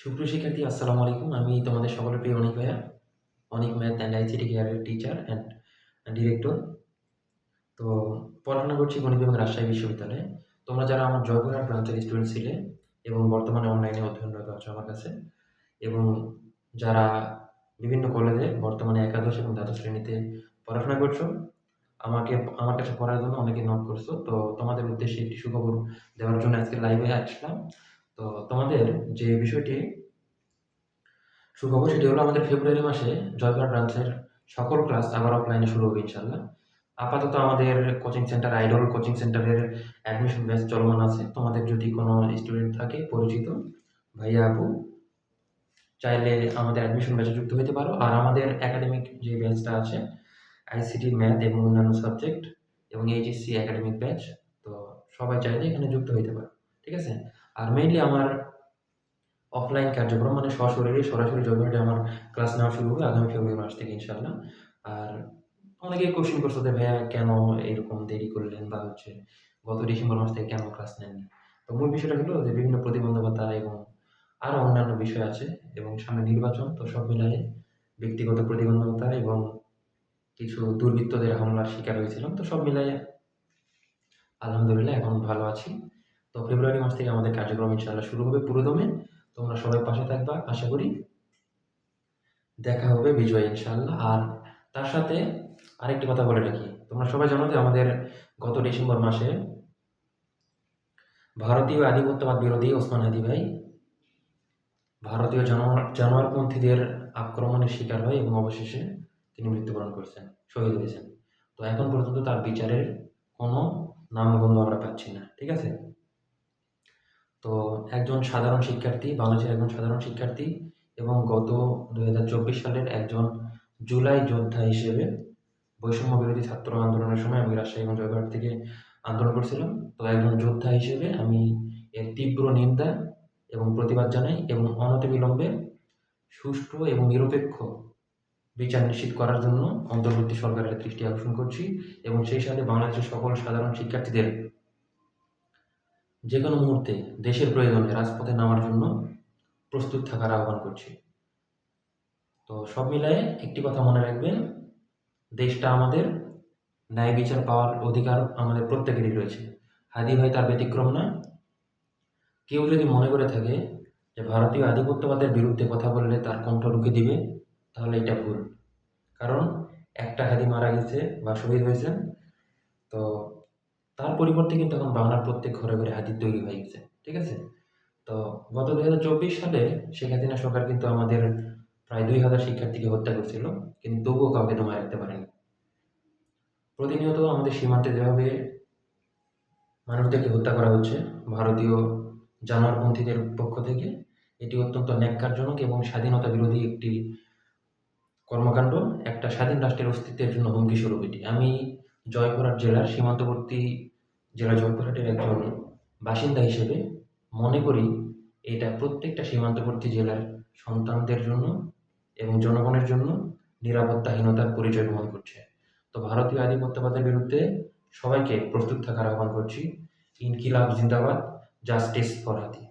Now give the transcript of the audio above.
সুপ্রিয় শিক্ষার্থী, আসসালামু আলাইকুম। আমি তোমাদের সকলের প্রিয় অনিক ভাইয়া, অনিক ম্যাথ অ্যান্ড আইসিটি কেয়ারের টিচার অ্যান্ড ডিরেক্টর তো পড়াশোনা করছি গণিত এবং রাজশাহী বিশ্ববিদ্যালয়ে। তোমরা যারা আমার জয়পুরহাট ব্রাঞ্চের স্টুডেন্ট ছিলে এবং বর্তমানে অনলাইনে অধ্যয়নরত আছো আমার কাছে, এবং যারা বিভিন্ন কলেজে বর্তমানে একাদশ এবং দ্বাদশ শ্রেণীতে পড়াশোনা করছ, আমাকে, আমার কাছে পড়ার জন্য অনেকে নক করছ। তো তোমাদের উদ্দেশ্যে একটি সুখবর দেওয়ার জন্য আজকে লাইভে আসলাম। তো তোমাদের যে বিষয়টি সুখবর, সেটি হলো আমাদের ফেব্রুয়ারি মাসে জয়পুরহাট ব্রাঞ্চের সকল ক্লাস আবার অফলাইনে শুরু হবে ইনশাল্লাহ আপাতত আমাদের কোচিং সেন্টার আইডল কোচিং সেন্টারের অ্যাডমিশন ব্যাচ চলমান আছে। তোমাদের যদি কোনো স্টুডেন্ট থাকে, পরিচিত, ভাইয়া, আপু, চাইলে আমাদের অ্যাডমিশন ব্যাচে যুক্ত হতে পারো। আর আমাদের একাডেমিক যে ব্যাচটা আছে আইসিটি ম্যাথ এবং অন্যান্য সাবজেক্ট এবং এইচএসসি একাডেমিক ব্যাচ তো সবাই চাইলে এখানে যুক্ত হতে পারো। ঠিক আছে? আর মেইনলি আমার অফলাইন কার্যক্রম মানে সশরীরে সরাসরি জয়পুরহাটে আমার ক্লাস নেওয়া শুরু হবে আগামী ফেব্রুয়ারি মাস থেকে ইনশাল্লাহ আর অনেকেই কোশ্চেন করছ যে, ভাইয়া, কেন এরকম দেরি করলেন? বা হচ্ছে, গত ডিসেম্বর মাস থেকে কেন ক্লাস নেননি? তো মূল বিষয়টা হলো যে, বিভিন্ন প্রতিবন্ধকতা এবং আরও অন্যান্য বিষয় আছে এবং সামনে নির্বাচন, তো সব মিলাই ব্যক্তিগত প্রতিবন্ধকতা এবং কিছু দুর্বৃত্তদের হামলার শিকার হয়েছিলাম, তো সব মিলাই আলহামদুলিল্লাহ এখন ভালো আছি। তো ফেব্রুয়ারি মাস থেকে আমাদের কার্যক্রম ইনশাআল্লাহ শুরু হবে পুরোদমে। তোমরা সবাই পাশে থাকবা, আশা করি। দেখা হবে বিজয় ইনশাআল্লাহ। আর তার সাথে আরেকটি কথা বলে রাখি। তোমরা সবাই জানো যে আমাদের গত ডিসেম্বর মাসে ভারতীয় আধিপত্যবাদ বিরোধী ওসমান হাদি ভাই ভারতীয় জানোয়ার জানোয়ারপন্থীদের আক্রমণের শিকার হয় এবং অবশেষে তিনি মৃত্যুবরণ করেছেন, শহীদ হয়েছেন। তো এখন পর্যন্ত তার বিচারের কোনো নামগন্ধ আমরা পাচ্ছি না, ঠিক আছে? তো একজন সাধারণ শিক্ষার্থী, বাংলাদেশের একজন সাধারণ শিক্ষার্থী এবং গত দুহাজার চব্বিশ সালের একজন জুলাই যোদ্ধা হিসেবে বৈষম্য বিরোধী ছাত্র আন্দোলনের সময় আমি রাজশাহী এবং জয়পুরহাট থেকে আন্দোলন করছিলাম। তো একজন যোদ্ধা হিসেবে আমি এর তীব্র নিন্দা এবং প্রতিবাদ জানাই এবং অনতিবিলম্বে সুষ্ঠু এবং নিরপেক্ষ বিচার নিশ্চিত করার জন্য অন্তর্বর্তী সরকারের দৃষ্টি আকর্ষণ করছি এবং সেই সাথে বাংলাদেশের সকল সাধারণ শিক্ষার্থীদের যে কোনো মুহূর্তে দেশের প্রয়োজনে রাজপথে নামার জন্য প্রস্তুত থাকার আহ্বান করছি। তো সব মিলায়ে একটি কথা মনে রাখবেন, দেশটা আমাদের ন্যায় বিচার পাওয়ার অধিকার আমাদের প্রত্যেকেরই রয়েছে। হাদি ভাই তার ব্যতিক্রম না কেউ যদি মনে করে থাকে যে ভারতীয় আধিপত্যবাদের বিরুদ্ধে কথা বললে তার কণ্ঠ রুখে দিবে, তাহলে এটা ভুল। কারণ একটা হাদি মারা গেছে বা শহীদ হয়েছেন, তো তার পরিবর্তে কিন্তু এখন বাংলার প্রত্যেক ঘরে ঘরে হাদির তৈরি হয়ে গেছে, ঠিক আছে? তো গত দু হাজার চব্বিশ সালে শেখ হাসিনা সরকার কিন্তু আমাদের প্রায় দুই হাজার শিক্ষার্থীকে হত্যা করছিল, কিন্তু তবুও কাউকে দমায় রাখতে পারেনি। প্রতিনিয়ত আমাদের সীমান্তে যেভাবে মানুষদেরকে হত্যা করা হচ্ছে, ভারতীয় জানোয়ারপন্থীদের পক্ষ থেকে, এটি অত্যন্ত ন্যাক্কারজনক এবং স্বাধীনতা বিরোধী একটি কর্মকাণ্ড, একটা স্বাধীন রাষ্ট্রের অস্তিত্বের জন্য হুমকি স্বরূপ এটি। আমি জয়পুরহাট জেলার সীমান্তবর্তী জেলা জয়পুরহাটের একজন বাসিন্দা হিসেবে মনে করি এটা প্রত্যেকটা সীমান্তবর্তী জেলার সন্তানদের জন্য এবং জনগণের জন্য নিরাপত্তাহীনতার পরিচয় বহন করছে। তো ভারতীয় আধিপত্যবাদের বিরুদ্ধে সবাইকে প্রস্তুত থাকার আহ্বান করছি। ইনকিলাব জিন্দাবাদ, জাস্টিস ফর হাতি